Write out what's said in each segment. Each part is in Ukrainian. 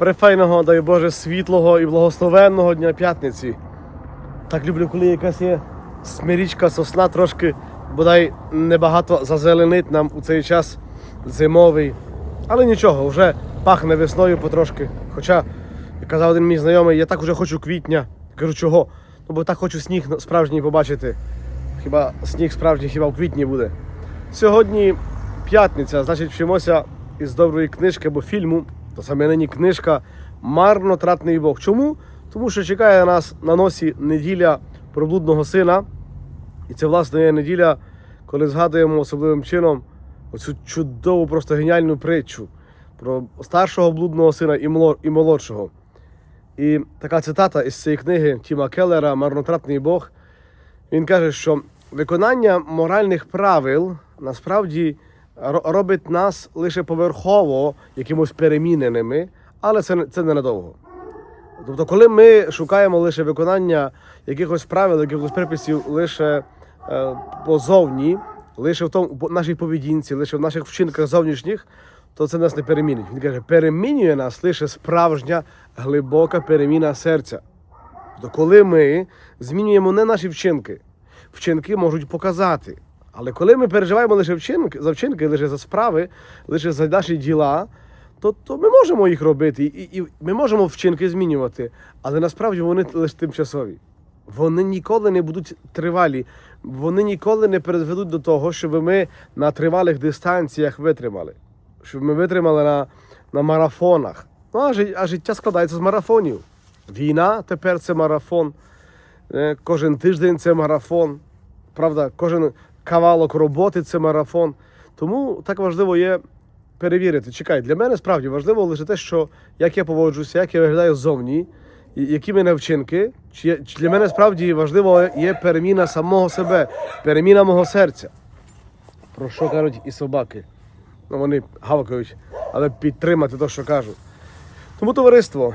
Префайного, дай Боже, світлого і благословенного дня п'ятниці. Так люблю, коли якась є смирічка, сосна трошки, бодай небагато зазеленить нам у цей час зимовий. Але нічого, вже пахне весною потрошки. Хоча, як казав один мій знайомий, я так уже хочу квітня. Кажу, чого? Ну бо так хочу сніг справжній побачити. Хіба сніг справжній хіба в квітні буде. Сьогодні п'ятниця, значить, вчимося із доброї книжки або фільму, то саме нині книжка Марнотратний Бог. Чому? Тому що чекає нас на носі неділя про блудного сина. І це, власне, є неділя, коли згадуємо особливим чином оцю чудову, просто геніальну притчу про старшого блудного сина і молодшого. І така цитата із цієї книги Тіма Келлера Марнотратний Бог. Він каже, що виконання моральних правил насправді робить нас лише поверхово якимось переміненими, але це, це ненадовго. Тобто, коли ми шукаємо лише виконання якихось правил, якихось приписів лише е, позовні, лише в тому в нашій поведінці, лише в наших вчинках зовнішніх, то це нас не перемінить. Він каже, перемінює нас лише справжня глибока переміна серця. Тобто, коли ми змінюємо не наші вчинки, вчинки можуть показати. Але коли ми переживаємо лише вчинки, за вчинки, лише за справи, лише за наші діла, то, то ми можемо їх робити, і, і ми можемо вчинки змінювати, але насправді вони лише тимчасові. Вони ніколи не будуть тривалі, вони ніколи не призведуть до того, щоб ми на тривалих дистанціях витримали, щоб ми витримали на, на марафонах. Ну, а, жи- а життя складається з марафонів. Війна тепер це марафон. Е, Кожен тиждень це марафон. Правда, кожен кавалок роботи це марафон. Тому так важливо є перевірити. Чекай, для мене справді важливо лише те, що як я поводжуся, як я виглядаю ззовні, які мене вчинки. Чи, для мене справді важливо є переміна самого себе, переміна мого серця. Про що кажуть і собаки? Ну, вони гавкають, але підтримати те, що кажуть. Тому товариство,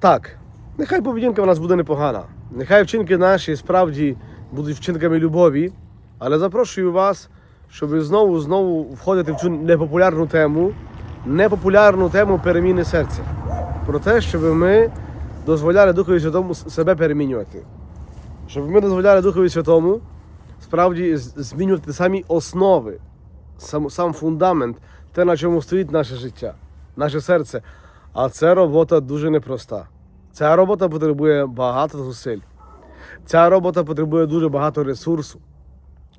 так, нехай поведінка в нас буде непогана. Нехай вчинки наші справді будуть вчинками любові, але запрошую вас, щоб знову знову входити в цю непопулярну тему, непопулярну тему переміни серця. Про те, щоб ми дозволяли Духові Святому себе перемінювати. Щоб ми дозволяли Духові Святому справді змінювати самі основи, сам, сам фундамент, те, на чому стоїть наше життя, наше серце. А це робота дуже непроста. Ця робота потребує багато зусиль. Ця робота потребує дуже багато ресурсу.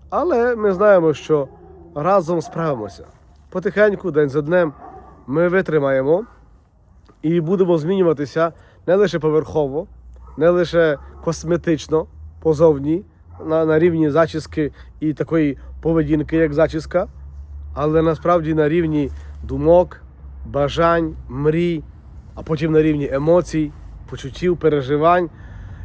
Але ми знаємо, що разом справимося. Потихеньку, день за днем, ми витримаємо і будемо змінюватися не лише поверхово, не лише косметично, позовні, на, на рівні зачіски і такої поведінки, як зачіска, але насправді на рівні думок, бажань, мрій, а потім на рівні емоцій, почуттів, переживань.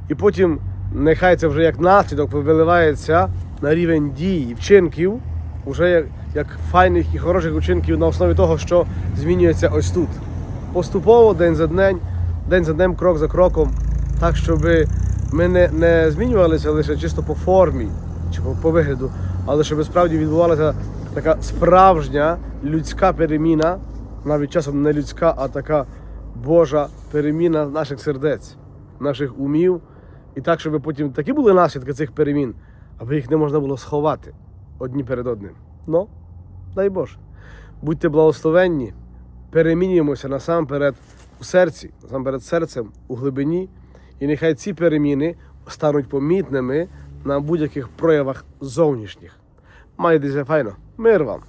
І потім нехай це вже як наслідок виливається на рівень дій і вчинків, уже як, як файних і хороших вчинків на основі того, що змінюється ось тут. Поступово, день за днем, день за днем, крок за кроком, так, щоб ми не, не змінювалися лише чисто по формі чи по, по вигляду, але щоб справді відбувалася така справжня людська переміна, навіть часом не людська, а така Божа переміна наших сердець, наших умів. І так, щоб потім такі були наслідки цих перемін, аби їх не можна було сховати одні перед одним. Ну, дай Боже. Будьте благословенні, перемінюємося насамперед у серці, насамперед серцем у глибині, і нехай ці переміни стануть помітними на будь-яких проявах зовнішніх. Майтеся файно, мир вам!